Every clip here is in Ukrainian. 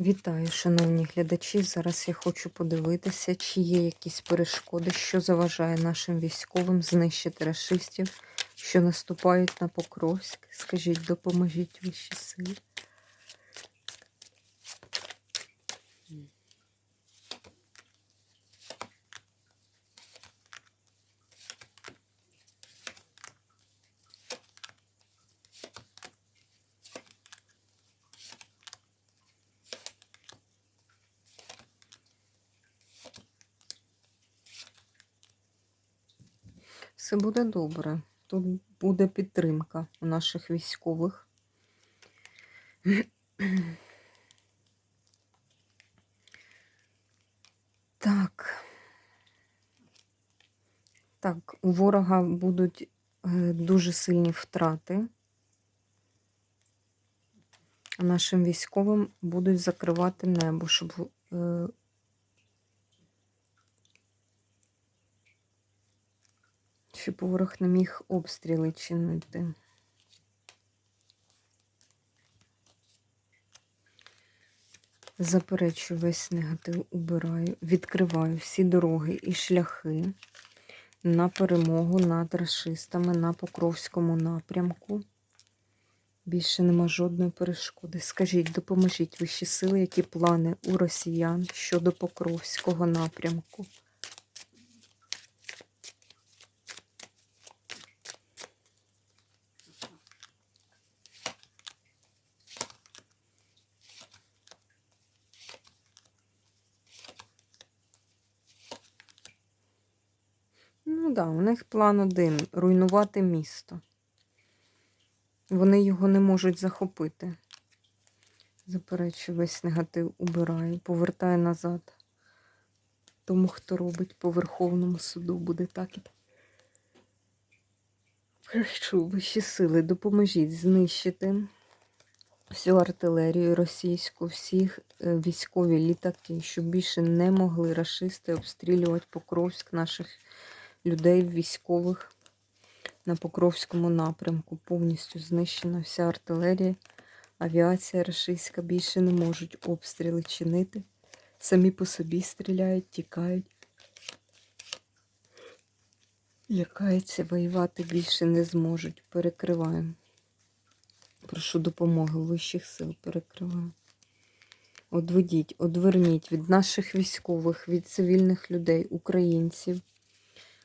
Вітаю, шановні глядачі. Зараз я хочу подивитися, чи є якісь перешкоди, що заважає нашим військовим знищити расистів, що наступають на Покровськ. Скажіть, допоможіть вищі сили. Все буде добре. Тут буде підтримка у наших військових. Так. Так, у ворога будуть е, дуже сильні втрати. А нашим військовим будуть закривати небо, щоб щоб ворог не міг обстріли чинити. Заперечую весь негатив, убираю, відкриваю всі дороги і шляхи на перемогу над расистами на Покровському напрямку. Більше нема жодної перешкоди. Скажіть, допоможіть вищі сили, які плани у росіян щодо Покровського напрямку. Да, у них план один руйнувати місто. Вони його не можуть захопити. Заперечую, весь негатив убираю, повертаю назад. Тому, хто робить по Верховному суду, буде так і. Прошу, вищі сили, допоможіть знищити всю артилерію російську, всіх е, військові літаки, щоб більше не могли рашисти обстрілювати Покровськ наших людей військових на Покровському напрямку. Повністю знищена вся артилерія, авіація рашистська більше не можуть обстріли чинити. Самі по собі стріляють, тікають. Лякаються, воювати більше не зможуть. Перекриваємо. Прошу допомоги вищих сил перекриваю. Одведіть, одверніть від наших військових, від цивільних людей, українців.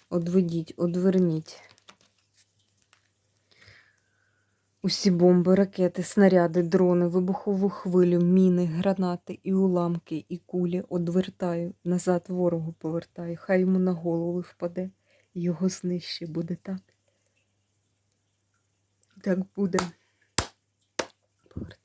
Одведіть, одверніть. Усі бомби, ракети, снаряди, дрони, вибухову хвилю, міни, гранати і уламки, і кулі одвертаю, назад ворогу повертаю. Хай йому на голову впаде, його знищить. Буде так. Так буде. Повертаюся